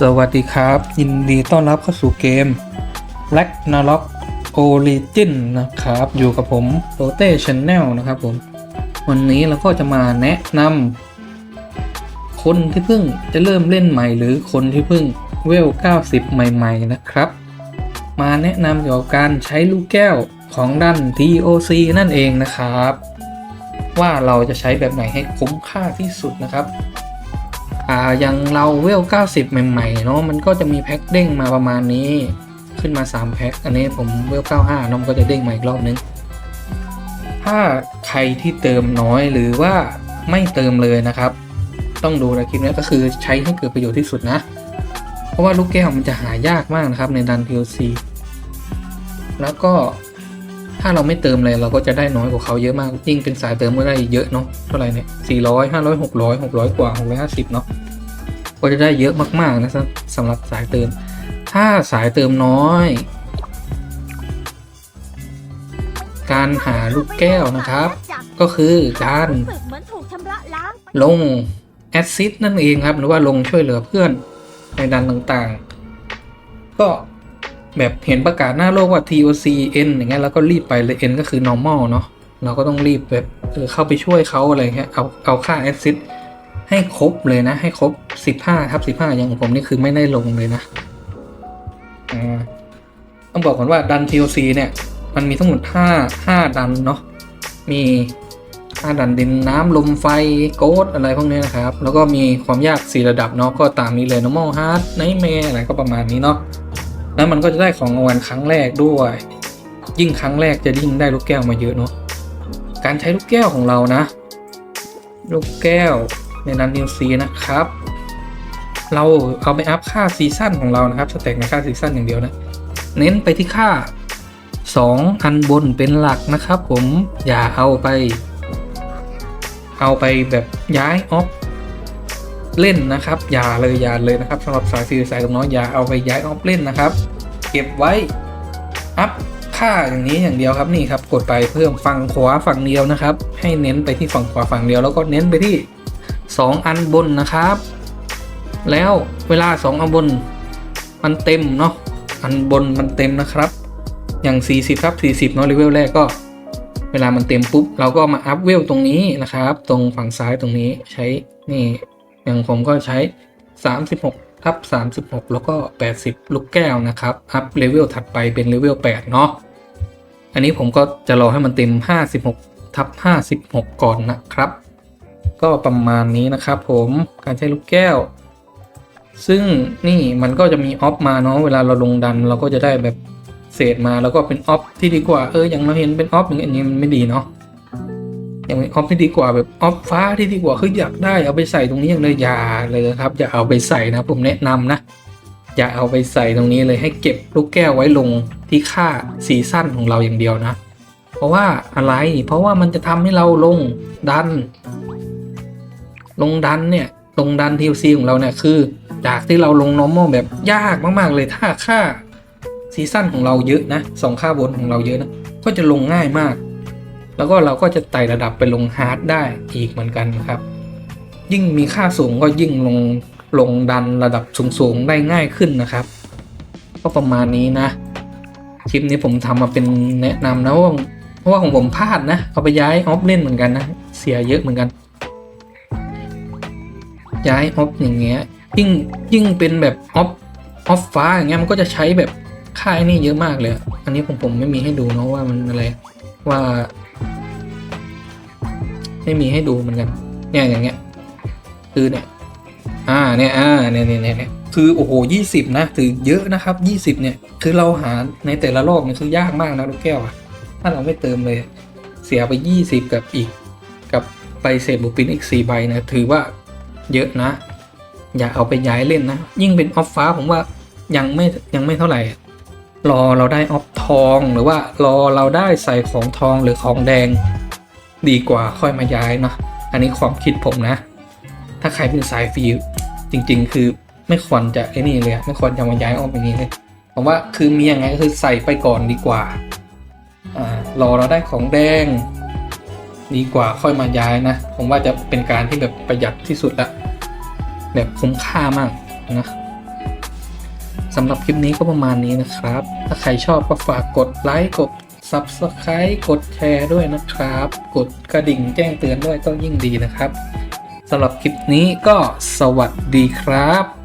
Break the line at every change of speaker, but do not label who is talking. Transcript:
สวัสดีครับ ยินดีต้อนรับเข้าสู่เกม Black n a r o k Origin นะครับ อยู่กับผมโ o เต้ Channel นะครับผม วันนี้เราก็จะมาแนะนำคนที่เพิ่งจะเริ่มเล่นใหม่หรือคนที่เพิ่งเวล 90 ใหม่ ๆ นะครับ มาแนะนำเกี่ยวกับการใช้ลูกแก้วของด้าน TOC นั่นเองนะครับ ว่าเราจะใช้แบบไหนให้คุ้มค่าที่สุดนะครับ อ่าอย่างเราเวล 90 ใหม่ๆเนาะมันก็จะมีแพ็คเด้งมาประมาณนี้ ขึ้นมา 3 แพ็ค อันนี้ผมเวล 95เน้องก็จะเด้งมาอีกรอบนึง ถ้าใครที่เติมน้อยหรือว่าไม่เติมเลยนะครับ ต้องดูนะคลิปนี้ก็คือใช้ให้เกิดประโยชน์ที่สุดนะ เพราะว่าลูกแก้วมันจะหายากมากนะครับในดัน POC แล้วก็ถ้าเราไม่เติมเลยเราก็จะได้น้อยกว่าเขาเยอะมากยิ่งเป็นสายเติมก็ได้เยอะเนาะเท่าไหร่เนี่ย400 500 600 600กว่า650เนาะ ก็จะได้เยอะมากๆนะสำสำหรับสายเติม ถ้าสายเติมน้อย การหาลูกแก้วนะครับ ก็คือการ
ลง
แอดซิดนั่นเองครับ หรือว่าลงช่วยเหลือเพื่อนในดันต่างๆ ก็แบบเห็นประกาศหน้าโลกว่า TOC N อย่างเงี้ยแล้วก็รีบไปเลย N ก็คือ normal เนาะเราก็ต้องรีบแบบเข้าไปช่วยเขาอะไรเงี้ยเอาเอาค่าแอดซิด ให้ครบเลยนะ ให้ครบ15ทับ15อย่างของผมนี่คือไม่ได้ลงเลยนะต้องบอกก่อนว่าดัน TOC เนี่ย มันมีทั้งหมด5 5ดันเนาะมีถ้าดันดินน้ำลมไฟโกดอะไรพวกนี้นะครับ แล้วก็มีความยาก4ระดับเนาะก็ตามนี้เลย normal hard nightmare อะไรก็ประมาณนี้เนาะแล้วมันก็จะได้ของรางวัลครั้งแรกด้วย ยิ่งครั้งแรกจะยิ่งได้ลูกแก้วมาเยอะเนาะการใช้ลูกแก้วของเรานะ ลูกแก้ว ในดันนิวซีนะครับ เราเอาไปอัพค่าซีซั่นของเรานะครับสเต็กในค่าซีซั่นอย่างเดียวนะ เน้นไปที่ค่า 2 อันบนเป็นหลักนะครับ ผมอย่าเอาไป เอาไปแบบย้ายออฟเล่นนะครับ อย่าเลยอย่าเลยนะครับสำหรับสายฟิวสายตรงน้อยอย่าเอาไปย้ายออฟเล่นนะครับ เก็บไว้อัพค่าอย่างนี้อย่างเดียวครับนี่ครับกดไปเพิ่มฝั่งขวาฝั่งเดียวนะครับ ให้เน้นไปที่ฝั่งขวาฝั่งเดียวแล้วก็เน้นไปที่ 2 อันบนนะครับ แล้วเวลา 2 อันบน มันเต็มเนาะอันบนมันเต็มนะครับ อย่าง 40 ครับ 40เนาะเลเวลแรกก็ เวลามันเต็มปุ๊บ เราก็มาอัพเวลตรงนี้นะครับ ตรงฝั่งซ้ายตรงนี้ใช้นี่อย่างผมก็ใช้ 36ทับ36 แล้วก็ 80 ลูกแก้วนะครับ อัพเลเวลถัดไปเป็นเลเวล8เนาะอันนี้ผมก็จะรอให้มันเต็ม 56ทับ56 ก่อนนะครับ ก็ประมาณนี้นะครับผมการใช้ลูกแก้ว ซึ่งนี่มันก็จะมีออฟมาเนาะเวลาเราลงดันเราก็จะได้แบบเศษมาแล้วก็เป็นออฟที่ดีกว่าเอออย่างเราเห็นเป็นออฟอย่างนี้มันไม่ดีเนาะอย่างเป็นออฟที่ดีกว่าแบบออฟฟ้าที่ดีกว่าคืออยากได้เอาไปใส่ตรงนี้อย่างเลยอย่าเลยครับ อย่าเอาไปใส่นะผมแนะนำนะอย่าเอาไปใส่ตรงนี้เลยให้เก็บลูกแก้วไว้ลงที่ค่าซีซั่นของเราอย่างเดียวนะ เพราะว่าอะไรเพราะว่ามันจะทำให้เราลงดัน ลงดันเนี่ยลงดัน TLC ของเราเนี่ยคือ จากที่เราลง normal แบบยากมาก ๆ เลยถ้าค่าซีซั่นของเราเยอะนะสองค่าบนของเราเยอะนะ ก็จะลงง่ายมาก แล้วก็เราก็จะไต่ระดับไปลงฮาร์ดได้อีกเหมือนกันครับ ยิ่งมีค่าสูงก็ยิ่งลงลงดันระดับสูงๆได้ง่ายขึ้นนะครับ ก็ประมาณนี้นะ คลิปนี้ผมทำมาเป็นแนะนำนะว่าเพราะว่าของผมพลาดนะเอาไปย้ายออฟเล่นเหมือนกันนะ เสียเยอะเหมือนกัน ย้ายออฟอย่างเงี้ยยิ่งยิ่งเป็นแบบออฟออฟฟ้าอย่างเงี้ยมันก็จะใช้แบบค่าไอ้นี่เยอะมากเลย อันนี้ผมผมไม่มีให้ดูเนาะว่ามันอะไรว่า ไม่มีให้ดูเหมือนกัน เนี่ยอย่างเงี้ยคือเนี่ย อ่าเนี่ยอ่าเนี่ยเนี่ยเนี่ยคือโอ้โหยี่สิบนะถือเยอะนะครับยี่สิบเนี่ย คือเราหาในแต่ละรอบเนี่ยคือยากมากนะลูกแก้วอะถ้าเราไม่เติมเลย เสียไปยี่สิบกับอีก กับไปเศษบุปินอีกสี่ใบนะถือว่า เยอะนะ อย่าเอาไปย้ายเล่นนะ ยิ่งเป็นออฟฟ้าผมว่ายังไม่ยังไม่เท่าไหร่ รอเราได้ออฟทองหรือว่ารอเราได้ใส่ของทองหรือของแดง ดีกว่าค่อยมาย้ายเนาะอันนี้ความคิดผมนะ ถ้าใครเป็นสายฟรีจริง ๆ คือไม่ควรจะไอ้นี่เลยไม่ควรจะมาย้ายออฟอย่างนี้เลยผมว่าคือมียังไงก็คือใส่ไปก่อนดีกว่าอ่ารอเราได้ของแดง ดีกว่าค่อยมาย้ายนะ ผมว่าจะเป็นการที่แบบประหยัดที่สุดละแบบคุ้มค่ามากนะสำหรับคลิปนี้ก็ประมาณนี้นะครับ ถ้าใครชอบก็ฝากกดไลค์กด Subscribe กดแชร์ด้วยนะครับ กดกระดิ่งแจ้งเตือนด้วยก็ยิ่งดีนะครับสำหรับคลิปนี้ก็สวัสดีครับ